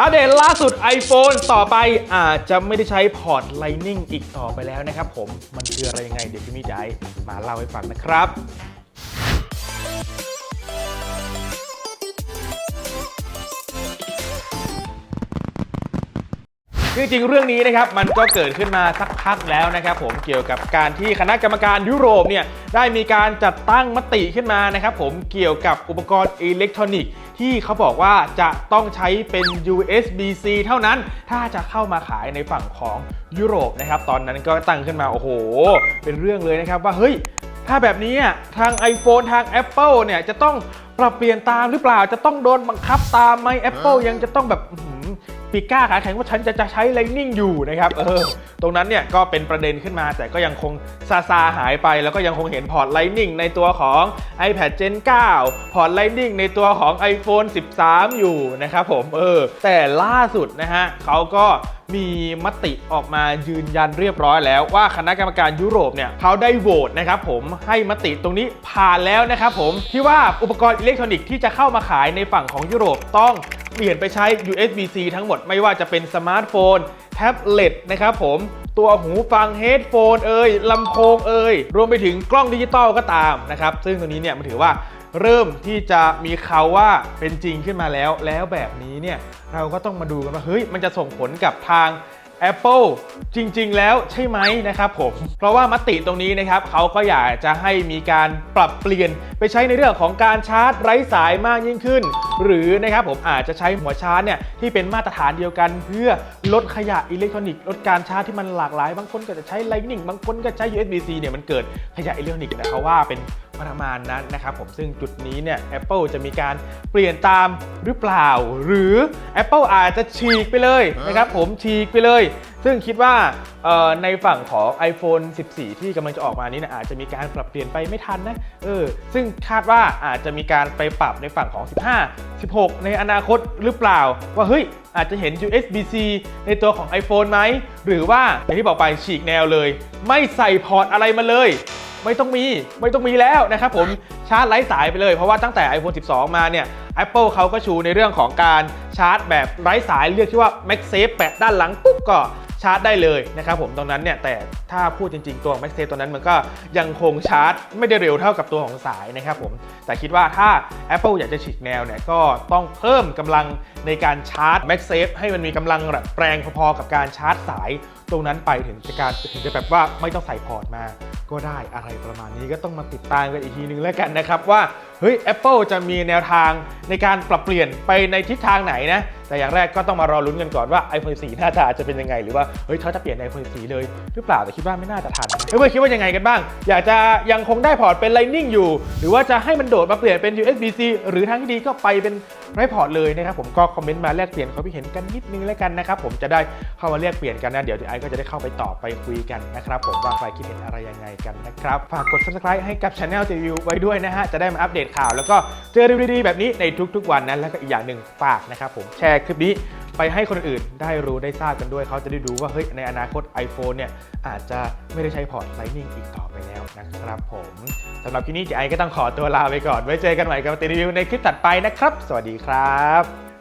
อัปเดตล่าสุด iPhone ต่อไปอาจจะไม่ได้ใช้พอร์ต Lightning อีกต่อไปแล้วนะครับผม มันคืออะไรยังไง เดี๋ยวพี่มี่จมาเล่าให้ฟังนะครับจริงๆเรื่องนี้นะครับมันก็เกิดขึ้นมาสักพักแล้วนะครับผมเกี่ยวกับการที่คณะกรรมการยุโรปเนี่ยได้มีการจัดตั้งมติขึ้นมานะครับผมเกี่ยวกับอุปกรณ์อิเล็กทรอนิกส์ ที่เขาบอกว่าจะต้องใช้เป็น USB-C เท่านั้น ถ้าจะเข้ามาขายในฝั่งของยุโรปนะครับ ตอนนั้นก็ตั้งขึ้นมา โอ้โห เป็นเรื่องเลยนะครับว่า เฮ้ย ถ้าแบบนี้อะทาง iPhone ทาง Apple เนี่ยจะต้องปรับเปลี่ยนตามหรือเปล่า จะต้องโดนบังคับตามไหม Apple ยังจะต้องแบบอื้อหือ ปีก้าขาแข็งว่าฉันจะจะใช้ Lightning อยู่นะครับเออตรงนั้นเนี่ยก็เป็นประเด็นขึ้นมา แต่ก็ยังคงซาซาหายไป แล้วก็ยังคงเห็นพอร์ต Lightning ในตัวของ iPad Gen 9 พอร์ต Lightning ในตัวของ iPhone 13 อยู่นะครับผมเออแต่ล่าสุดนะฮะเขาก็มีมติออกมายืนยันเรียบร้อยแล้วว่าคณะกรรมการยุโรปเนี่ยเขาได้โหวตนะครับผมให้มติตรงนี้ผ่านแล้วนะครับผมที่ว่าอุปกรณ์อิเล็กทรอนิกส์ที่จะเข้ามาขายในฝั่งของยุโรปต้อง เปลี่ยนไปใช้ USB-C ทั้งหมดไม่ว่าจะเป็นสมาร์ทโฟน แท็บเล็ตนะครับผม ตัวหูฟังเฮดโฟนเอ่ยลำโพงเอ่ยรวมไปถึงกล้องดิจิตอลก็ตามนะครับ ซึ่งตัวนี้เนี่ยมันถือว่าเริ่มที่จะมีข่าวว่าเป็นจริงขึ้นมาแล้ว แล้วแบบนี้เนี่ยเราก็ต้องมาดูกันว่าเฮ้ยมันจะส่งผลกับทาง Apple จริง ๆ แล้วใช่ไหมนะครับผมเพราะว่ามติตรงนี้นะครับเขาก็อยากจะให้มีการปรับเปลี่ยนไปใช้ในเรื่องของการชาร์จไร้สายมากยิ่งขึ้น หรือนะครับผมอาจจะใช้หัวชาร์จเนี่ยที่เป็นมาตรฐานเดียวกัน เพื่อลดขยะอิเล็กทรอนิกส์ลดการชาร์จที่มันหลากหลาย บางคนก็จะใช้ Lightning บางคนก็ใช้ USB-C เนี่ยมันเกิดขยะอิเล็กทรอนิกส์นะเขาว่าเป็น ประมาณนั้นนะครับผมซึ่งจุดนี้เนี่ย Apple จะมีการเปลี่ยนตามหรือเปล่า หรือ Apple อาจจะฉีกไปเลยนะครับผมฉีกไปเลย ซึ่งคิดว่าในฝั่งของ iPhone 14 ที่กำลังจะออกมานี้นะอาจจะมีการปรับเปลี่ยนไปไม่ทันนะเออซึ่งคาดว่าอาจจะมีการไปปรับในฝั่งของ 15 16 ในอนาคตหรือเปล่า ว่าเฮ้ยอาจจะเห็น USB-C ในตัวของ iPhone ไหม หรือว่าอย่างที่บอกไปฉีกแนวเลย ไม่ใส่พอร์ตอะไรมาเลย ไม่ต้องมีไม่ต้องมีแล้วนะครับผมชาร์จไร้สายไปเลยเพราะว่าตั้งแต่ iPhone 12 มาเนี่ย Apple เขาก็ชูในเรื่องของการชาร์จแบบไร้สายเรียกที่ว่า MagSafe แปะด้านหลังปุ๊บก็ชาร์จได้เลยนะครับผมตรงนั้นเนี่ยแต่ถ้าพูดจริง ๆ ตัว MagSafe ตัวนั้นมันก็ยังคงชาร์จ ไม่ได้เร็วเท่ากับตัวของสายนะครับผมแต่คิดว่าถ้า Apple อยากจะฉีกแนวเนี่ยก็ต้องเพิ่มกำลังในการชาร์จ MagSafe ให้มันมีกำลังแบบแรงพอๆกับการชาร์จสาย ตรงนั้นไปถึงจะการถึงจะแบบว่าไม่ต้องใส่พอร์ตมา ก็ได้อะไรประมาณนี้ก็ต้องมาติดตามกันอีกทีนึงแล้วกันนะครับว่าเฮ้ย Apple จะมีแนวทางในการปรับเปลี่ยนไปในทิศทางไหนนะ แต่อย่างแรกก็ต้องมารอลุ้นกันก่อนว่า iPhone 4 หน้าตาจะเป็นยังไง หรือว่าเฮ้ยเขาจะเปลี่ยน iPhone 4 เลย หรือเปล่าแต่คิดว่าไม่น่าจะทันเพื่อนๆคิดว่ายังไงกันบ้าง อยากจะยังคงได้พอร์ตเป็น Lightning อยู่ หรือว่าจะให้มันโดดมาเปลี่ยนเป็น USB-C หรือทั้งที่ดีก็ไปเป็น ไม่พอร์ตเลยนะครับผมก็คอมเมนต์มาแลกเปลี่ยนความคิดเห็นกันนิดนึงแล้วกันนะครับผมจะได้เข้ามาแลกเปลี่ยนกันนะเดี๋ยวไอก็จะได้เข้าไปตอบไปคุยกันนะครับผมว่าใครคิดเห็นอะไรยังไงกันนะครับฝากกด subscribe ให้กับ Channel t v ไว้ด้วยนะฮะจะได้มาอัปเดตข่าว แล้วก็เจอรีวิวดีๆแบบนี้ในทุกๆวันนะแล้วก็อีกอย่างหนึ่งฝากนะครับผมแชร์คลิปนี้ ไปให้คนอื่นได้รู้ได้ทราบกันด้วย เขาจะได้ดูว่าเฮ้ยในอนาคต iPhone เนี่ยอาจจะไม่ได้ใช้พอร์ต Lightning อีกต่อไปแล้วนะครับผมสำหรับที่นี่เจไอก็ต้องขอตัวลาไปก่อน ไว้เจอกันใหม่กับตีรีวิวในคลิปถัดไปนะครับ สวัสดีครับ